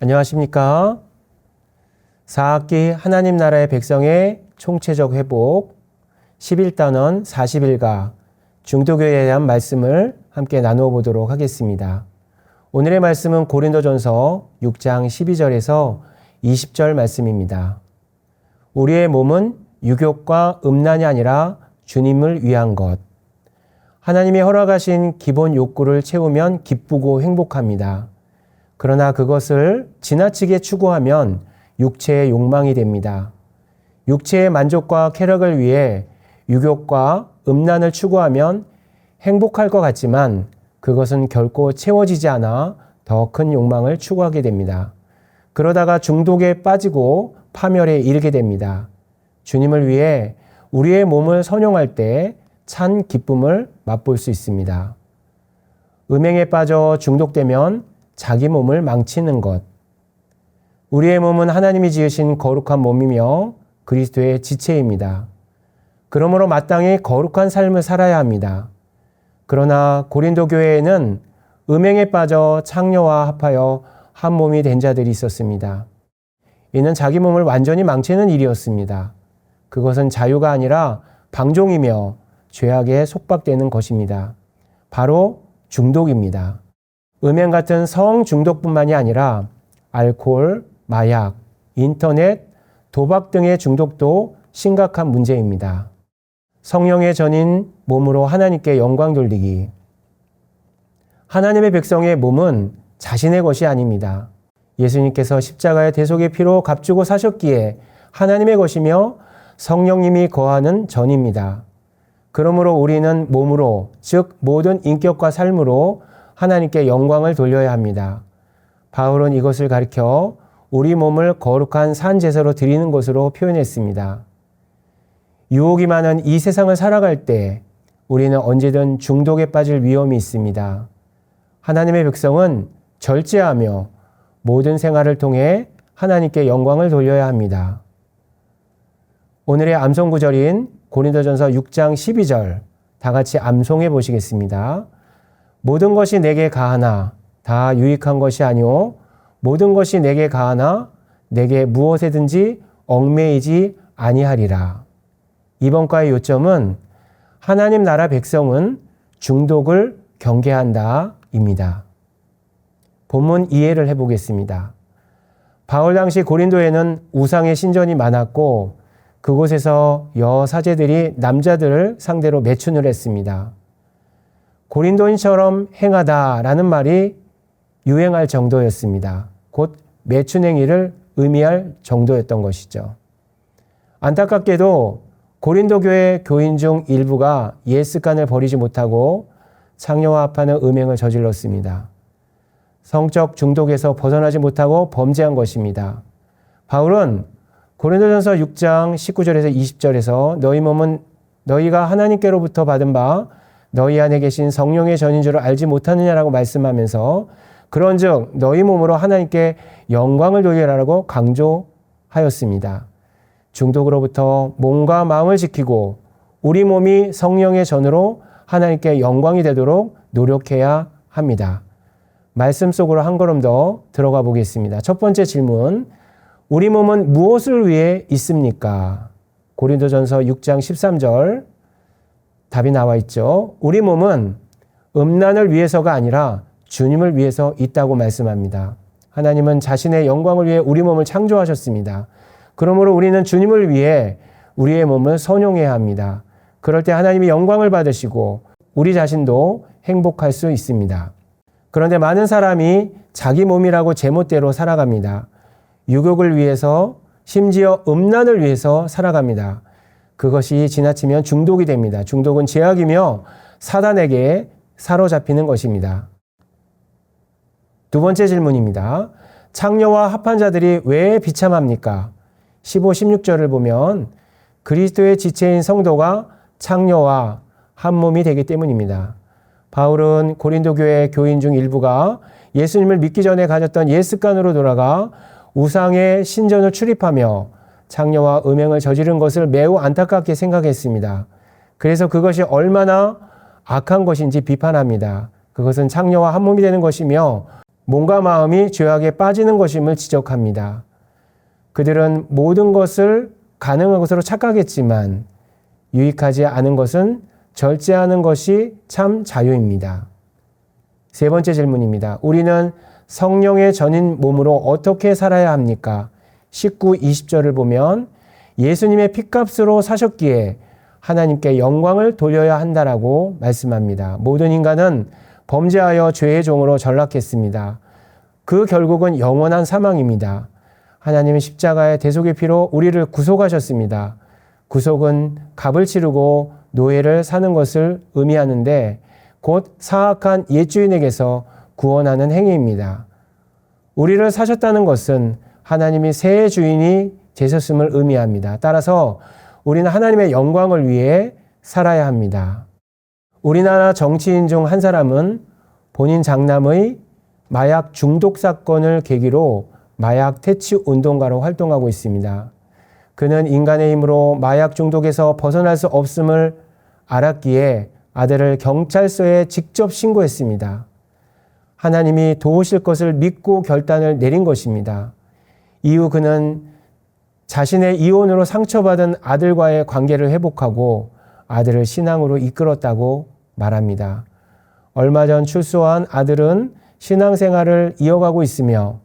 안녕하십니까? 4학기 하나님 나라의 백성의 총체적 회복 11단원 40일가 중도교회에 대한 말씀을 함께 나누어 보도록 하겠습니다. 오늘의 말씀은 고린도전서 6장 12절에서 20절 말씀입니다. 우리의 몸은 유욕과 음란이 아니라 주님을 위한 것. 하나님이 허락하신 기본 욕구를 채우면 기쁘고 행복합니다. 그러나 그것을 지나치게 추구하면 육체의 욕망이 됩니다. 육체의 만족과 쾌락을 위해 유욕과 음란을 추구하면 행복할 것 같지만 그것은 결코 채워지지 않아 더 큰 욕망을 추구하게 됩니다. 그러다가 중독에 빠지고 파멸에 이르게 됩니다. 주님을 위해 우리의 몸을 선용할 때 찬 기쁨을 맛볼 수 있습니다. 음행에 빠져 중독되면 자기 몸을 망치는 것. 우리의 몸은 하나님이 지으신 거룩한 몸이며 그리스도의 지체입니다. 그러므로 마땅히 거룩한 삶을 살아야 합니다. 그러나 고린도 교회에는 음행에 빠져 창녀와 합하여 한 몸이 된 자들이 있었습니다. 이는 자기 몸을 완전히 망치는 일이었습니다. 그것은 자유가 아니라 방종이며 죄악에 속박되는 것입니다. 바로 중독입니다. 음행 같은 성 중독뿐만이 아니라 알코올, 마약, 인터넷, 도박 등의 중독도 심각한 문제입니다. 성령의 전인 몸으로 하나님께 영광 돌리기. 하나님의 백성의 몸은 자신의 것이 아닙니다. 예수님께서 십자가의 대속의 피로 값주고 사셨기에 하나님의 것이며 성령님이 거하는 전입니다. 그러므로 우리는 몸으로, 즉 모든 인격과 삶으로 하나님께 영광을 돌려야 합니다. 바울은 이것을 가리켜 우리 몸을 거룩한 산 제사로 드리는 것으로 표현했습니다. 유혹이 많은 이 세상을 살아갈 때 우리는 언제든 중독에 빠질 위험이 있습니다. 하나님의 백성은 절제하며 모든 생활을 통해 하나님께 영광을 돌려야 합니다. 오늘의 암송 구절인 고린도전서 6장 12절 다 같이 암송해 보시겠습니다. 모든 것이 내게 가하나 다 유익한 것이 아니오 모든 것이 내게 가하나 내게 무엇에든지 얽매이지 아니하리라. 이번 과의 요점은 하나님 나라 백성은 중독을 경계한다입니다. 본문 이해를 해보겠습니다. 바울 당시 고린도에는 우상의 신전이 많았고 그곳에서 여사제들이 남자들을 상대로 매춘을 했습니다. 고린도인처럼 행하다라는 말이 유행할 정도였습니다. 곧 매춘행위를 의미할 정도였던 것이죠. 안타깝게도 고린도 교회 교인 중 일부가 옛 습관을 버리지 못하고 창녀와 합하는 음행을 저질렀습니다. 성적 중독에서 벗어나지 못하고 범죄한 것입니다. 바울은 고린도전서 6장 19절에서 20절에서 너희 몸은 너희가 하나님께로부터 받은 바 너희 안에 계신 성령의 전인 줄을 알지 못하느냐라고 말씀하면서 그런즉 너희 몸으로 하나님께 영광을 돌리라고 강조하였습니다. 중독으로부터 몸과 마음을 지키고 우리 몸이 성령의 전으로 하나님께 영광이 되도록 노력해야 합니다. 말씀 속으로 한 걸음 더 들어가 보겠습니다. 첫 번째 질문. 우리 몸은 무엇을 위해 있습니까? 고린도전서 6장 13절 답이 나와 있죠. 우리 몸은 음란을 위해서가 아니라 주님을 위해서 있다고 말씀합니다. 하나님은 자신의 영광을 위해 우리 몸을 창조하셨습니다. 그러므로 우리는 주님을 위해 우리의 몸을 선용해야 합니다. 그럴 때 하나님이 영광을 받으시고 우리 자신도 행복할 수 있습니다. 그런데 많은 사람이 자기 몸이라고 제멋대로 살아갑니다. 유욕을 위해서 심지어 음란을 위해서 살아갑니다. 그것이 지나치면 중독이 됩니다. 중독은 죄악이며 사단에게 사로잡히는 것입니다. 두 번째 질문입니다. 창녀와 합한 자들이 왜 비참합니까? 15, 16절을 보면 그리스도의 지체인 성도가 창녀와 한 몸이 되기 때문입니다. 바울은 고린도 교회 교인 중 일부가 예수님을 믿기 전에 가졌던 옛 습관으로 돌아가 우상의 신전을 출입하며 창녀와 음행을 저지른 것을 매우 안타깝게 생각했습니다. 그래서 그것이 얼마나 악한 것인지 비판합니다. 그것은 창녀와 한 몸이 되는 것이며 몸과 마음이 죄악에 빠지는 것임을 지적합니다. 그들은 모든 것을 가능한 것으로 착각했지만 유익하지 않은 것은 절제하는 것이 참 자유입니다. 세 번째 질문입니다. 우리는 성령의 전인 몸으로 어떻게 살아야 합니까? 19, 20절을 보면 예수님의 피값으로 사셨기에 하나님께 영광을 돌려야 한다라고 말씀합니다. 모든 인간은 범죄하여 죄의 종으로 전락했습니다. 그 결국은 영원한 사망입니다. 하나님은 십자가의 대속의 피로 우리를 구속하셨습니다. 구속은 값을 치르고 노예를 사는 것을 의미하는데 곧 사악한 옛주인에게서 구원하는 행위입니다. 우리를 사셨다는 것은 하나님이 새 주인이 되셨음을 의미합니다. 따라서 우리는 하나님의 영광을 위해 살아야 합니다. 우리나라 정치인 중 한 사람은 본인 장남의 마약 중독 사건을 계기로 마약 퇴치 운동가로 활동하고 있습니다. 그는 인간의 힘으로 마약 중독에서 벗어날 수 없음을 알았기에 아들을 경찰서에 직접 신고했습니다. 하나님이 도우실 것을 믿고 결단을 내린 것입니다. 이후 그는 자신의 이혼으로 상처받은 아들과의 관계를 회복하고 아들을 신앙으로 이끌었다고 말합니다. 얼마 전 출소한 아들은 신앙생활을 이어가고 있으며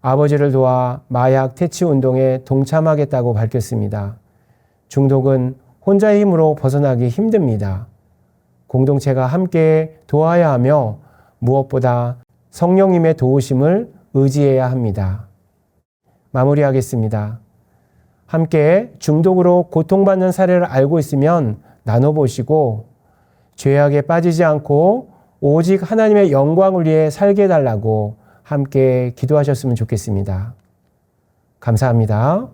아버지를 도와 마약 퇴치 운동에 동참하겠다고 밝혔습니다. 중독은 혼자의 힘으로 벗어나기 힘듭니다. 공동체가 함께 도와야 하며 무엇보다 성령님의 도우심을 의지해야 합니다. 마무리하겠습니다. 함께 중독으로 고통받는 사례를 알고 있으면 나눠보시고 죄악에 빠지지 않고 오직 하나님의 영광을 위해 살게 해달라고 함께 기도하셨으면 좋겠습니다. 감사합니다.